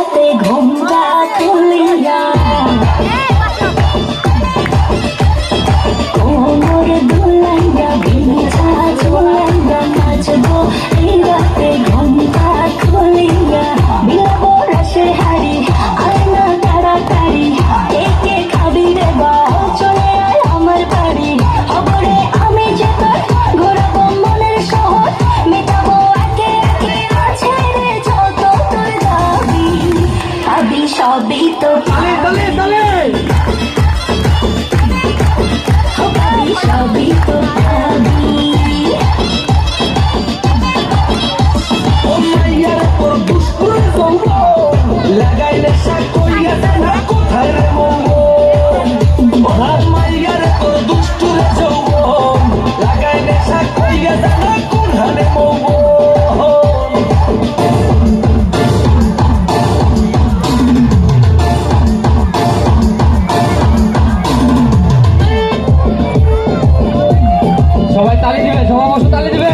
রাতে ঘুমটা তুলিয়া তো দলে দলে দলে তালি দিবে সবাই বসে তালি দিবে।